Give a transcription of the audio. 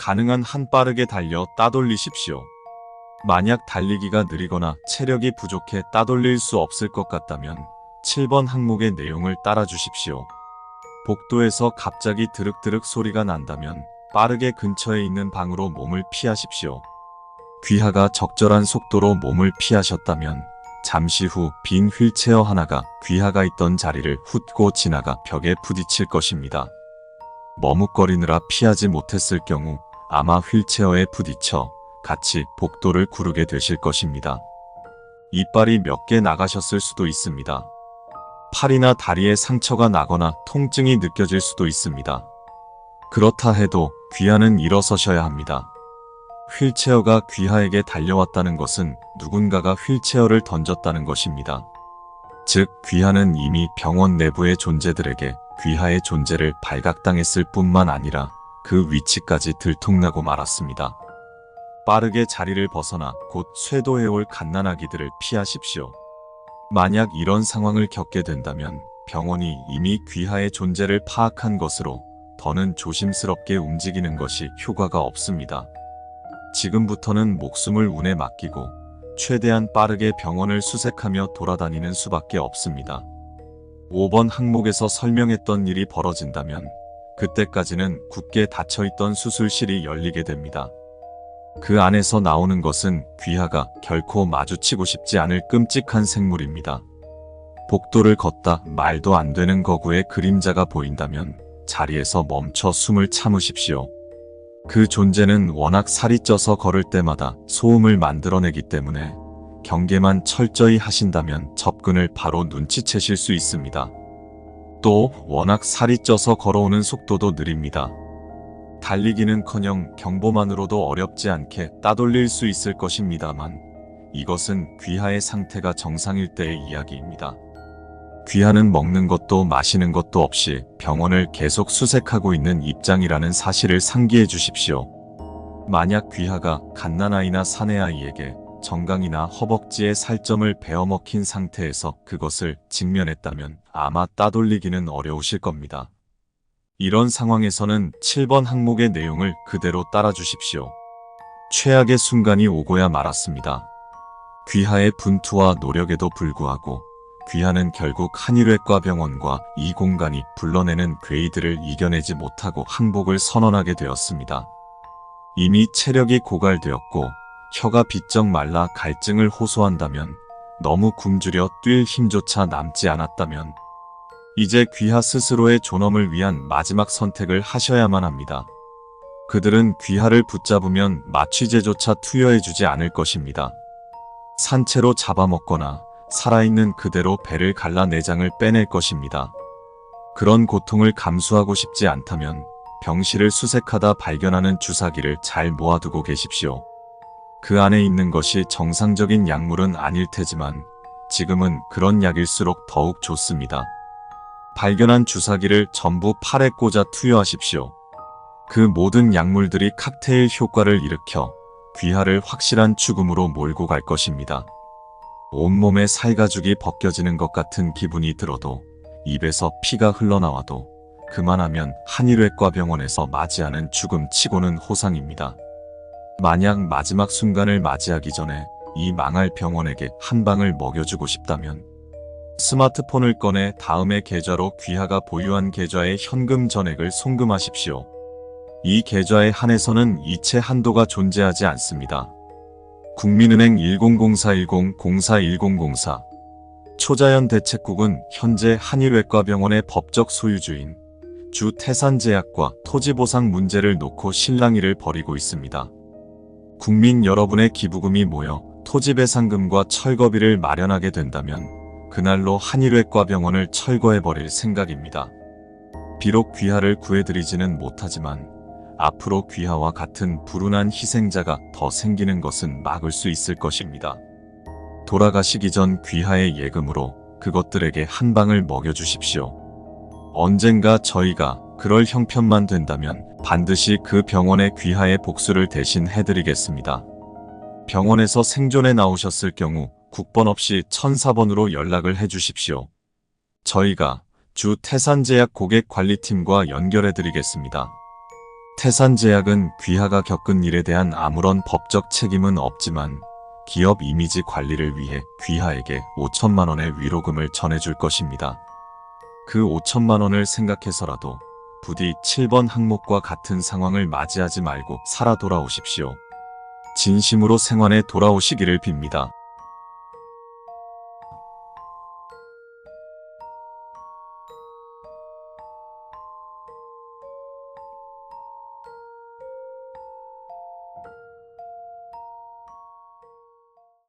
가능한 한 빠르게 달려 따돌리십시오. 만약 달리기가 느리거나 체력이 부족해 따돌릴 수 없을 것 같다면 7번 항목의 내용을 따라 주십시오. 복도에서 갑자기 드륵드륵 소리가 난다면 빠르게 근처에 있는 방으로 몸을 피하십시오. 귀하가 적절한 속도로 몸을 피하셨다면 잠시 후 빈 휠체어 하나가 귀하가 있던 자리를 훑고 지나가 벽에 부딪힐 것입니다. 머뭇거리느라 피하지 못했을 경우 아마 휠체어에 부딪혀 같이 복도를 구르게 되실 것입니다. 이빨이 몇 개 나가셨을 수도 있습니다. 팔이나 다리에 상처가 나거나 통증이 느껴질 수도 있습니다. 그렇다 해도 귀하는 일어서셔야 합니다. 휠체어가 귀하에게 달려왔다는 것은 누군가가 휠체어를 던졌다는 것입니다. 즉, 귀하는 이미 병원 내부의 존재들에게 귀하의 존재를 발각당했을 뿐만 아니라 그 위치까지 들통나고 말았습니다. 빠르게 자리를 벗어나 곧 쇄도해 올 갓난아기들을 피하십시오. 만약 이런 상황을 겪게 된다면 병원이 이미 귀하의 존재를 파악한 것으로 더는 조심스럽게 움직이는 것이 효과가 없습니다. 지금부터는 목숨을 운에 맡기고 최대한 빠르게 병원을 수색하며 돌아다니는 수밖에 없습니다. 5번 항목에서 설명했던 일이 벌어진다면 그때까지는 굳게 닫혀있던 수술실이 열리게 됩니다. 그 안에서 나오는 것은 귀하가 결코 마주치고 싶지 않을 끔찍한 생물입니다. 복도를 걷다 말도 안 되는 거구의 그림자가 보인다면 자리에서 멈춰 숨을 참으십시오. 그 존재는 워낙 살이 쪄서 걸을 때마다 소음을 만들어내기 때문에 경계만 철저히 하신다면 접근을 바로 눈치채실 수 있습니다. 또 워낙 살이 쪄서 걸어오는 속도도 느립니다. 달리기는커녕 경보만으로도 어렵지 않게 따돌릴 수 있을 것입니다만 이것은 귀하의 상태가 정상일 때의 이야기입니다. 귀하는 먹는 것도 마시는 것도 없이 병원을 계속 수색하고 있는 입장이라는 사실을 상기해 주십시오. 만약 귀하가 갓난아이나 사내아이에게 정강이나 허벅지에 살점을 베어먹힌 상태에서 그것을 직면했다면 아마 따돌리기는 어려우실 겁니다. 이런 상황에서는 7번 항목의 내용을 그대로 따라 주십시오. 최악의 순간이 오고야 말았습니다. 귀하의 분투와 노력에도 불구하고 귀하는 결국 한일외과 병원과 이 공간이 불러내는 괴이들을 이겨내지 못하고 항복을 선언하게 되었습니다. 이미 체력이 고갈되었고 혀가 비쩍 말라 갈증을 호소한다면 너무 굶주려 뛸 힘조차 남지 않았다면 이제 귀하 스스로의 존엄을 위한 마지막 선택을 하셔야만 합니다. 그들은 귀하를 붙잡으면 마취제조차 투여해주지 않을 것입니다. 산채로 잡아먹거나 살아있는 그대로 배를 갈라 내장을 빼낼 것입니다. 그런 고통을 감수하고 싶지 않다면 병실을 수색하다 발견하는 주사기를 잘 모아두고 계십시오. 그 안에 있는 것이 정상적인 약물은 아닐 테지만 지금은 그런 약일수록 더욱 좋습니다. 발견한 주사기를 전부 팔에 꽂아 투여하십시오. 그 모든 약물들이 칵테일 효과를 일으켜 귀하를 확실한 죽음으로 몰고 갈 것입니다. 온몸에 살가죽이 벗겨지는 것 같은 기분이 들어도 입에서 피가 흘러나와도 그만하면 한일외과 병원에서 맞이하는 죽음 치고는 호상입니다. 만약 마지막 순간을 맞이하기 전에 이 망할 병원에게 한 방을 먹여주고 싶다면 스마트폰을 꺼내 다음의 계좌로 귀하가 보유한 계좌에 현금 전액을 송금하십시오. 이 계좌에 한해서는 이체 한도가 존재하지 않습니다. 국민은행 100410041004 초자연 대책국은 현재 한일외과병원의 법적 소유주인 주 태산제약과 토지보상 문제를 놓고 실랑이를 벌이고 있습니다. 국민 여러분의 기부금이 모여 토지배 상금과 철거비를 마련하게 된다면 그날로 한일외과 병원을 철거해버릴 생각입니다. 비록 귀하를 구해드리지는 못하지만 앞으로 귀하와 같은 불운한 희생자가 더 생기는 것은 막을 수 있을 것입니다. 돌아가시기 전 귀하의 예금으로 그것들에게 한 방을 먹여주십시오. 언젠가 저희가 그럴 형편만 된다면 반드시 그 병원의 귀하의 복수를 대신 해드리겠습니다. 병원에서 생존해 나오셨을 경우 국번 없이 1004번으로 연락을 해주십시오. 저희가 주 태산제약 고객관리팀과 연결해 드리겠습니다. 태산제약은 귀하가 겪은 일에 대한 아무런 법적 책임은 없지만 기업 이미지 관리를 위해 귀하에게 5천만 원의 위로금을 전해줄 것입니다. 그 5천만 원을 생각해서라도 부디 7번 항목과 같은 상황을 맞이하지 말고 살아 돌아오십시오. 진심으로 생환에 돌아오시기를 빕니다.